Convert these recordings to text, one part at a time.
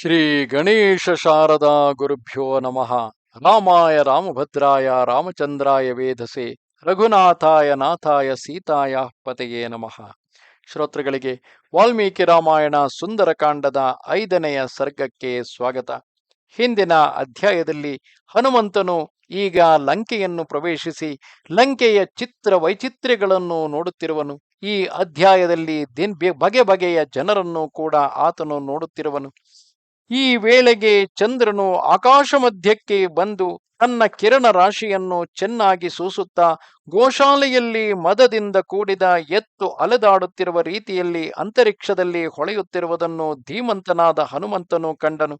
ಶ್ರೀ ಗಣೇಶ ಶಾರದಾ ಗುರುಭ್ಯೋ ನಮಃ. ರಾಮಾಯ ರಾಮಭದ್ರಾಯ ರಾಮಚಂದ್ರಾಯ ವೇಧಸೆ ರಘುನಾಥಾಯ ನಾಥಾಯ ಸೀತಾಯ ಪತೆಯೇ ನಮಃ. ಶ್ರೋತೃಗಳಿಗೆ ವಾಲ್ಮೀಕಿ ರಾಮಾಯಣ ಸುಂದರಕಾಂಡದ ಐದನೆಯ ಸರ್ಗಕ್ಕೆ ಸ್ವಾಗತ. ಹಿಂದಿನ ಅಧ್ಯಾಯದಲ್ಲಿ ಹನುಮಂತನು ಈಗ ಲಂಕೆಯನ್ನು ಪ್ರವೇಶಿಸಿ ಲಂಕೆಯ ಚಿತ್ರ ವೈಚಿತ್ರ್ಯಗಳನ್ನು ನೋಡುತ್ತಿರುವನು. ಈ ಅಧ್ಯಾಯದಲ್ಲಿ ದಿನ್ ಬಗೆ ಬಗೆಯ ಜನರನ್ನು ಕೂಡ ಆತನು ನೋಡುತ್ತಿರುವನು. ಈ ವೇಳೆಗೆ ಚಂದ್ರನು ಆಕಾಶ ಮಧ್ಯಕ್ಕೆ ಬಂದು ತನ್ನ ಕಿರಣ ರಾಶಿಯನ್ನು ಚೆನ್ನಾಗಿ ಸೂಸುತ್ತಾ ಗೋಶಾಲೆಯಲ್ಲಿ ಮದದಿಂದ ಕೂಡಿದ ಎತ್ತು ಅಲೆದಾಡುತ್ತಿರುವ ರೀತಿಯಲ್ಲಿ ಅಂತರಿಕ್ಷದಲ್ಲಿ ಹೊಳೆಯುತ್ತಿರುವುದನ್ನು ಧೀಮಂತನಾದ ಹನುಮಂತನು ಕಂಡನು.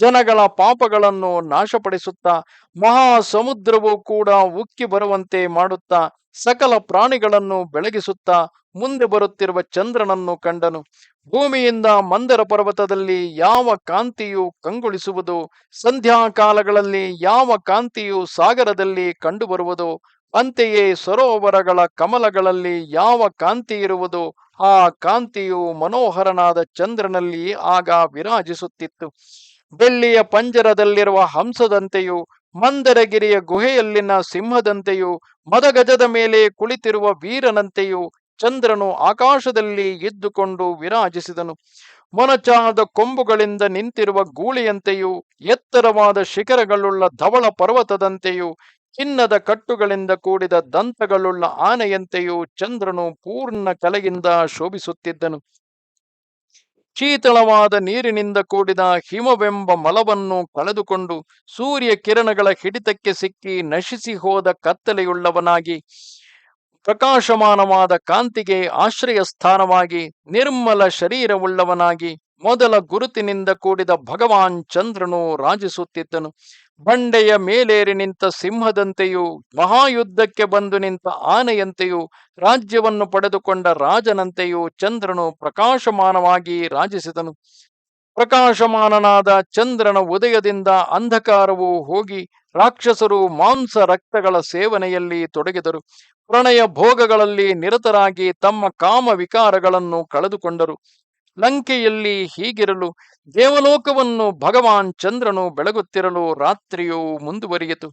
ಜನಗಳ ಪಾಪಗಳನ್ನು ನಾಶಪಡಿಸುತ್ತಾ ಮಹಾ ಸಮುದ್ರವು ಕೂಡ ಉಕ್ಕಿ ಬರುವಂತೆ ಮಾಡುತ್ತಾ, ಸಕಲ ಪ್ರಾಣಿಗಳನ್ನು ಬೆಳಗಿಸುತ್ತಾ, ಮುಂದೆ ಬರುತ್ತಿರುವ ಚಂದ್ರನನ್ನು ಕಂಡನು. ಭೂಮಿಯಿಂದ ಮಂದರ ಪರ್ವತದಲ್ಲಿ ಯಾವ ಕಾಂತಿಯು ಕಂಗೊಳಿಸುವುದು, ಸಂಧ್ಯಾಕಾಲಗಳಲ್ಲಿ ಯಾವ ಕಾಂತಿಯು ಸಾಗರದಲ್ಲಿ ಕಂಡುಬರುವುದು, ಅಂತೆಯೇ ಸರೋವರಗಳ ಕಮಲಗಳಲ್ಲಿ ಯಾವ ಕಾಂತಿ ಇರುವುದು, ಆ ಕಾಂತಿಯು ಮನೋಹರನಾದ ಚಂದ್ರನಲ್ಲಿ ಆಗ ವಿರಾಜಿಸುತ್ತಿತ್ತು. ಬೆಳ್ಳಿಯ ಪಂಜರದಲ್ಲಿರುವ ಹಂಸದಂತೆಯೂ, ಮಂದರಗಿರಿಯ ಗುಹೆಯಲ್ಲಿನ ಸಿಂಹದಂತೆಯೂ, ಮದಗಜದ ಮೇಲೆ ಕುಳಿತಿರುವ ವೀರನಂತೆಯೂ ಚಂದ್ರನು ಆಕಾಶದಲ್ಲಿ ಇದ್ದುಕೊಂಡು ವಿರಾಜಿಸಿದನು. ಮೊನಚಾದ ಕೊಂಬುಗಳಿಂದ ನಿಂತಿರುವ ಗೂಳಿಯಂತೆಯೂ, ಎತ್ತರವಾದ ಶಿಖರಗಳುಳ್ಳ ಧವಳ ಪರ್ವತದಂತೆಯೂ, ಚಿನ್ನದ ಕಟ್ಟುಗಳಿಂದ ಕೂಡಿದ ದಂತಗಳುಳ್ಳ ಆನೆಯಂತೆಯೂ ಚಂದ್ರನು ಪೂರ್ಣ ಕಲೆಯಿಂದ ಶೋಭಿಸುತ್ತಿದ್ದನು. ಶೀತಳವಾದ ನೀರಿನಿಂದ ಕೂಡಿದ ಹಿಮವೆಂಬ ಮಲವನ್ನು ಕಳೆದುಕೊಂಡು ಸೂರ್ಯ ಕಿರಣಗಳ ಹಿಡಿತಕ್ಕೆ ಸಿಕ್ಕಿ ನಶಿಸಿ ಹೋದ ಕತ್ತಲೆಯುಳ್ಳವನಾಗಿ, ಪ್ರಕಾಶಮಾನವಾದ ಕಾಂತಿಗೆ ಆಶ್ರಯ ಸ್ಥಾನವಾಗಿ ನಿರ್ಮಲ ಶರೀರವುಳ್ಳವನಾಗಿ ಮೊದಲ ಗುರುತಿನಿಂದ ಕೂಡಿದ ಭಗವಾನ್ ಚಂದ್ರನು ರಾಜಿಸುತ್ತಿದ್ದನು. ಬಂಡೆಯ ಮೇಲೇರಿ ನಿಂತ ಸಿಂಹದಂತೆಯೂ, ಮಹಾಯುದ್ಧಕ್ಕೆ ಬಂದು ನಿಂತ ಆನೆಯಂತೆಯೂ, ರಾಜ್ಯವನ್ನು ಪಡೆದುಕೊಂಡ ರಾಜನಂತೆಯೂ ಚಂದ್ರನು ಪ್ರಕಾಶಮಾನವಾಗಿ ರಾಜಿಸಿದನು. ಪ್ರಕಾಶಮಾನನಾದ ಚಂದ್ರನ ಉದಯದಿಂದ ಅಂಧಕಾರವು ಹೋಗಿ, ರಾಕ್ಷಸರು ಮಾಂಸ ರಕ್ತಗಳ ಸೇವನೆಯಲ್ಲಿ ತೊಡಗಿದರು. ಪ್ರಣಯ ಭೋಗಗಳಲ್ಲಿ ನಿರತರಾಗಿ ತಮ್ಮ ಕಾಮ ವಿಕಾರಗಳನ್ನು ಕಳೆದುಕೊಂಡರು. ಲಂಕೆಯಲ್ಲಿ ಹೀಗಿರಲು ದೇವಲೋಕವನ್ನು ಭಗವಾನ್ ಚಂದ್ರನು ಬೆಳಗುತ್ತಿರಲು ರಾತ್ರಿಯು ಮುಂದುವರಿಯಿತು.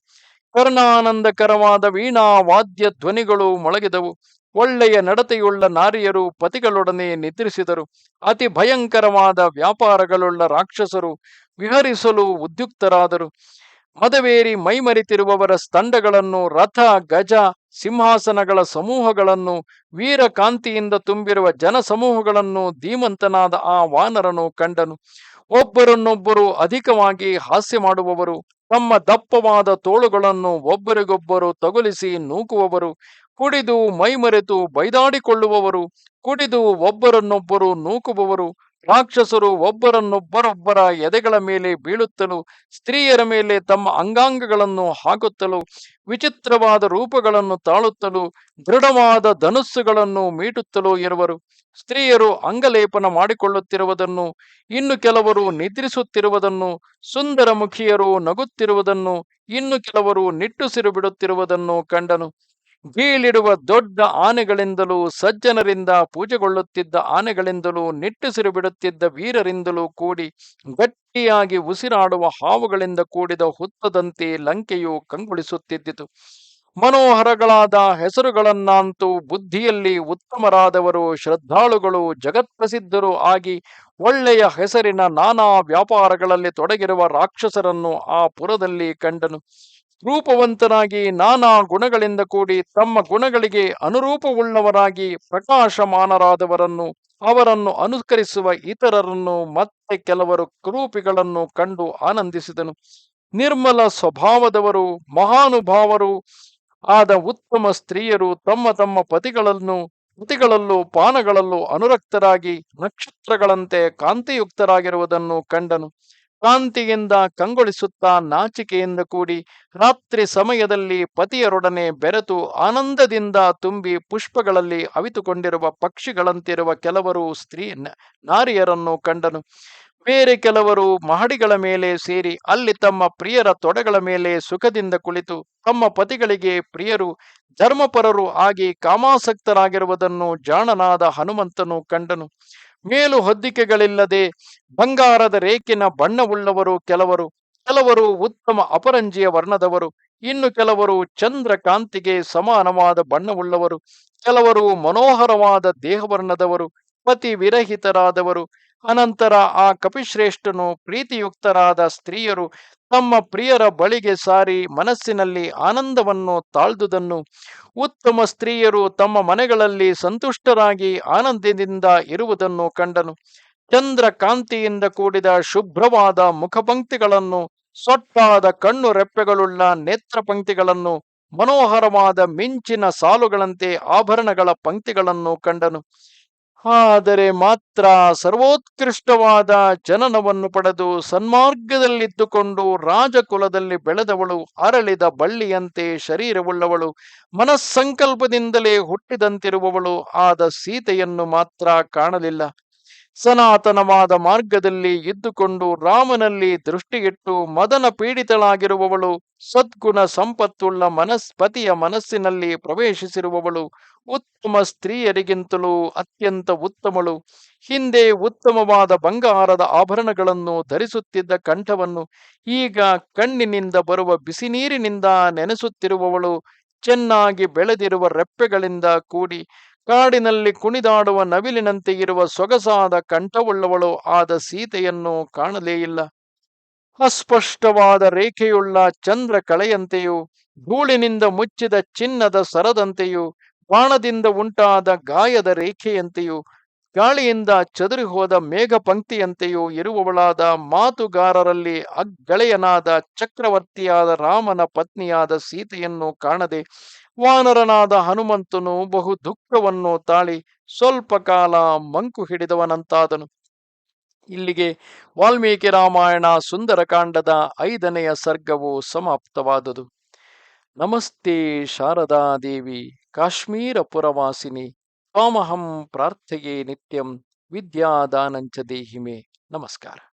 ಕರ್ಣಾನಂದಕರವಾದ ವೀಣಾ ವಾದ್ಯ ಧ್ವನಿಗಳು ಮೊಳಗಿದವು. ಒಳ್ಳೆಯ ನಡತೆಯುಳ್ಳ ನಾರಿಯರು ಪತಿಗಳೊಡನೆ ನಿದ್ರಿಸಿದರು. ಅತಿ ಭಯಂಕರವಾದ ವ್ಯಾಪಾರಗಳುಳ್ಳ ರಾಕ್ಷಸರು ವಿಹರಿಸಲು ಉದ್ಯುಕ್ತರಾದರು. ಮದವೇರಿ ಮೈಮರಿತಿರುವವರ ಸ್ತಂಡಗಳನ್ನು, ರಥ, ಗಜ, ಸಿಂಹಾಸನಗಳ ಸಮೂಹಗಳನ್ನು, ವೀರಕಾಂತಿಯಿಂದ ತುಂಬಿರುವ ಜನಸಮೂಹಗಳನ್ನು ಧೀಮಂತನಾದ ಆ ವಾನರನು ಕಂಡನು. ಒಬ್ಬರನ್ನೊಬ್ಬರು ಅಧಿಕವಾಗಿ ಹಾಸ್ಯ ಮಾಡುವವರು, ತಮ್ಮ ದಪ್ಪವಾದ ತೋಳುಗಳನ್ನು ಒಬ್ಬರಿಗೊಬ್ಬರು ತಗುಲಿಸಿ ನೂಕುವವರು, ಕುಡಿದು ಮೈಮರೆತು ಬೈದಾಡಿಕೊಳ್ಳುವವರು, ಕುಡಿದು ಒಬ್ಬರನ್ನೊಬ್ಬರು ನೂಕುವವರು ರಾಕ್ಷಸರು ಒಬ್ಬರನ್ನೊಬ್ಬರೊಬ್ಬರ ಎದೆಗಳ ಮೇಲೆ ಬೀಳುತ್ತಲೂ, ಸ್ತ್ರೀಯರ ಮೇಲೆ ತಮ್ಮ ಅಂಗಾಂಗಗಳನ್ನು ಹಾಕುತ್ತಲೂ, ವಿಚಿತ್ರವಾದ ರೂಪಗಳನ್ನು ತಾಳುತ್ತಲೂ, ದೃಢವಾದ ಧನುಸ್ಸುಗಳನ್ನು ಮೀಟುತ್ತಲೂ ಇರುವರು. ಸ್ತ್ರೀಯರು ಅಂಗಲೇಪನ ಮಾಡಿಕೊಳ್ಳುತ್ತಿರುವುದನ್ನು, ಇನ್ನು ಕೆಲವರು ನಿದ್ರಿಸುತ್ತಿರುವುದನ್ನು ಸುಂದರ ಮುಖಿಯರು ನಗುತ್ತಿರುವುದನ್ನು, ಇನ್ನು ಕೆಲವರು ನಿಟ್ಟುಸಿರು ಬಿಡುತ್ತಿರುವುದನ್ನು ಕಂಡನು. ಬೀಳಿಡುವ ದೊಡ್ಡ ಆನೆಗಳಿಂದಲೂ, ಸಜ್ಜನರಿಂದ ಪೂಜೆಗೊಳ್ಳುತ್ತಿದ್ದ ಆನೆಗಳಿಂದಲೂ ನಿಟ್ಟುಸಿರು ಬಿಡುತ್ತಿದ್ದ ವೀರರಿಂದಲೂ ಕೂಡಿ, ಗಟ್ಟಿಯಾಗಿ ಉಸಿರಾಡುವ ಹಾವುಗಳಿಂದ ಕೂಡಿದ ಹುತ್ತದಂತೆ ಲಂಕೆಯು ಕಂಗೊಳಿಸುತ್ತಿದ್ದಿತು. ಮನೋಹರಗಳಾದ ಹೆಸರುಗಳನ್ನಂತೂ, ಬುದ್ಧಿಯಲ್ಲಿ ಉತ್ತಮರಾದವರು, ಶ್ರದ್ಧಾಳುಗಳು, ಜಗತ್ಪ್ರಸಿದ್ಧರು ಆಗಿ, ಒಳ್ಳೆಯ ಹೆಸರಿನ ನಾನಾ ವ್ಯಾಪಾರಗಳಲ್ಲಿ ತೊಡಗಿರುವ ರಾಕ್ಷಸರನ್ನು ಆ ಪುರದಲ್ಲಿ ಕಂಡನು. ರೂಪವಂತನಾಗಿ ನಾನಾ ಗುಣಗಳಿಂದ ಕೂಡಿ ತಮ್ಮ ಗುಣಗಳಿಗೆ ಅನುರೂಪವುಳ್ಳವರಾಗಿ ಪ್ರಕಾಶಮಾನರಾದವರನ್ನು, ಅವರನ್ನು ಅನುಕರಿಸುವ ಇತರರನ್ನು ಮತ್ತೆ ಕೆಲವರು ಕುರೂಪಿಗಳನ್ನು ಕಂಡು ಆನಂದಿಸಿದನು. ನಿರ್ಮಲ ಸ್ವಭಾವದವರು, ಮಹಾನುಭಾವರು ಆದ ಉತ್ತಮ ಸ್ತ್ರೀಯರು ತಮ್ಮ ತಮ್ಮ ಪತಿಗಳನ್ನು, ಪತಿಗಳಲ್ಲೂ ಪಾನಗಳಲ್ಲೂ ಅನುರಕ್ತರಾಗಿ ನಕ್ಷತ್ರಗಳಂತೆ ಕಾಂತಿಯುಕ್ತರಾಗಿರುವುದನ್ನು ಕಂಡನು. ಕಾಂತಿಯಿಂದ ಕಂಗೊಳಿಸುತ್ತಾ ನಾಚಿಕೆಯಿಂದ ಕೂಡಿ ರಾತ್ರಿ ಸಮಯದಲ್ಲಿ ಪತಿಯರೊಡನೆ ಬೆರೆತು ಆನಂದದಿಂದ ತುಂಬಿ ಪುಷ್ಪಗಳಲ್ಲಿ ಅವಿತುಕೊಂಡಿರುವ ಪಕ್ಷಿಗಳಂತಿರುವ ಕೆಲವರು ಸ್ತ್ರೀ ನಾರಿಯರನ್ನು ಕಂಡನು. ಬೇರೆ ಕೆಲವರು ಮಹಡಿಗಳ ಮೇಲೆ ಸೇರಿ ಅಲ್ಲಿ ತಮ್ಮ ಪ್ರಿಯರ ತೊಡೆಗಳ ಮೇಲೆ ಸುಖದಿಂದ ಕುಳಿತು ತಮ್ಮ ಪತಿಗಳಿಗೆ ಪ್ರಿಯರು, ಧರ್ಮಪರರು ಆಗಿ ಕಾಮಾಸಕ್ತರಾಗಿರುವುದನ್ನು ಜಾಣನಾದ ಹನುಮಂತನು ಕಂಡನು. ಮೇಲು ಹೊದ್ದಿಕೆಗಳಿಲ್ಲದೆ ಬಂಗಾರದ ರೇಖಿನ ಬಣ್ಣವುಳ್ಳವರು ಕೆಲವರು ಕೆಲವರು ಉತ್ತಮ ಅಪರಂಜಿಯ ವರ್ಣದವರು, ಇನ್ನು ಕೆಲವರು ಚಂದ್ರಕಾಂತಿಗೆ ಸಮಾನವಾದ ಬಣ್ಣವುಳ್ಳವರು, ಕೆಲವರು ಮನೋಹರವಾದ ದೇಹವರ್ಣದವರು ಪತಿ ವಿರಹಿತರಾದವರು ಅನಂತರ ಆ ಕಪಿಶ್ರೇಷ್ಠನು ಪ್ರೀತಿಯುಕ್ತರಾದ ಸ್ತ್ರೀಯರು ತಮ್ಮ ಪ್ರಿಯರ ಬಳಿಗೆ ಸಾರಿ ಮನಸ್ಸಿನಲ್ಲಿ ಆನಂದವನ್ನು ತಾಳ್ದುದನ್ನು. ಉತ್ತಮ ಸ್ತ್ರೀಯರು ತಮ್ಮ ಮನೆಗಳಲ್ಲಿ ಸಂತುಷ್ಟರಾಗಿ ಆನಂದದಿಂದ ಇರುವುದನ್ನು ಕಂಡನು. ಚಂದ್ರ ಕಾಂತಿಯಿಂದ ಕೂಡಿದ ಶುಭ್ರವಾದ ಮುಖಪಂಕ್ತಿಗಳನ್ನು, ಸೊಟ್ಟಾದ ಕಣ್ಣು ರೆಪ್ಪೆಗಳುಳ್ಳ ನೇತ್ರ ಪಂಕ್ತಿಗಳನ್ನು ಮನೋಹರವಾದ ಮಿಂಚಿನ ಸಾಲುಗಳಂತೆ ಆಭರಣಗಳ ಪಂಕ್ತಿಗಳನ್ನು ಕಂಡನು. ಆದರೆ ಮಾತ್ರ ಸರ್ವೋತ್ಕೃಷ್ಟವಾದ ಜನನವನ್ನು ಪಡೆದು ಸನ್ಮಾರ್ಗದಲ್ಲಿದ್ದುಕೊಂಡು ರಾಜಕುಲದಲ್ಲಿ ಬೆಳೆದವಳು, ಅರಳಿದ ಬಳ್ಳಿಯಂತೆ ಶರೀರವುಳ್ಳವಳು, ಮನಸ್ಸಂಕಲ್ಪದಿಂದಲೇ ಹುಟ್ಟಿದಂತಿರುವವಳು, ಆದ ಸೀತೆಯನ್ನು ಮಾತ್ರ ಕಾಣಲಿಲ್ಲ. ಸನಾತನವಾದ ಮಾರ್ಗದಲ್ಲಿ ಇದ್ದುಕೊಂಡು ರಾಮನಲ್ಲಿ ದೃಷ್ಟಿಯಿಟ್ಟು ಮದನ ಪೀಡಿತಳಾಗಿರುವವಳು, ಸದ್ಗುಣ ಸಂಪತ್ತುಳ್ಳ ಮನಸ್ಪತಿಯ ಮನಸ್ಸಿನಲ್ಲಿ ಪ್ರವೇಶಿಸಿರುವವಳು, ಉತ್ತಮ ಸ್ತ್ರೀಯರಿಗಿಂತಲೂ ಅತ್ಯಂತ ಉತ್ತಮಳು. ಹಿಂದೆ ಉತ್ತಮವಾದ ಬಂಗಾರದ ಆಭರಣಗಳನ್ನು ಧರಿಸುತ್ತಿದ್ದ ಕಂಠವನ್ನು ಈಗ ಕಣ್ಣಿನಿಂದ ಬರುವ ಬಿಸಿ ನೀರಿನಿಂದ ನೆನೆಸುತ್ತಿರುವವಳು, ಚೆನ್ನಾಗಿ ಬೆಳೆದಿರುವ ರೆಪ್ಪೆಗಳಿಂದ ಕೂಡಿ ಕಾಡಿನಲ್ಲಿ ಕುಣಿದಾಡುವ ನವಿಲಿನಂತೆ ಇರುವ ಸೊಗಸಾದ ಕಂಠವುಳ್ಳವಳು ಆದ ಸೀತೆಯನ್ನು ಕಾಣಲೇ ಇಲ್ಲ. ಅಸ್ಪಷ್ಟವಾದ ರೇಖೆಯುಳ್ಳ ಚಂದ್ರ ಕಳೆಯಂತೆಯೂ, ಧೂಳಿನಿಂದ ಮುಚ್ಚಿದ ಚಿನ್ನದ ಸರದಂತೆಯೂ, ಬಾಣದಿಂದ ಉಂಟಾದ ಗಾಯದ ರೇಖೆಯಂತೆಯೂ, ಗಾಳಿಯಿಂದ ಚದುರಿಹೋದ ಮೇಘ ಪಂಕ್ತಿಯಂತೆಯೂ ಇರುವವಳಾದ ಮಾತುಗಾರರಲ್ಲಿ ಅಗ್ಗಳೆಯನಾದ ಚಕ್ರವರ್ತಿಯಾದ ರಾಮನ ಪತ್ನಿಯಾದ ಸೀತೆಯನ್ನು ಕಾಣದೆ ವಾನರನಾದ ಹನುಮಂತನು ಬಹು ದುಃಖವನ್ನು ತಾಳಿ ಸ್ವಲ್ಪ ಕಾಲ ಮಂಕು ಹಿಡಿದವನಂತಾದನು. ಇಲ್ಲಿಗೆ ವಾಲ್ಮೀಕಿ ರಾಮಾಯಣ ಸುಂದರಕಾಂಡದ ಐದನೆಯ ಸರ್ಗವು ಸಮಾಪ್ತವಾದುದು. ನಮಸ್ತೆ ಶಾರದಾದೇವಿ ಕಾಶ್ಮೀರ ಪುರವಾಸಿನಿ ತ್ವಾಮಹಂ ಪ್ರಾರ್ಥೆಯೇ ನಿತ್ಯಂ, ವಿದ್ಯಾದಾನಂಚ ದೇಹಿಮೆ. ನಮಸ್ಕಾರ.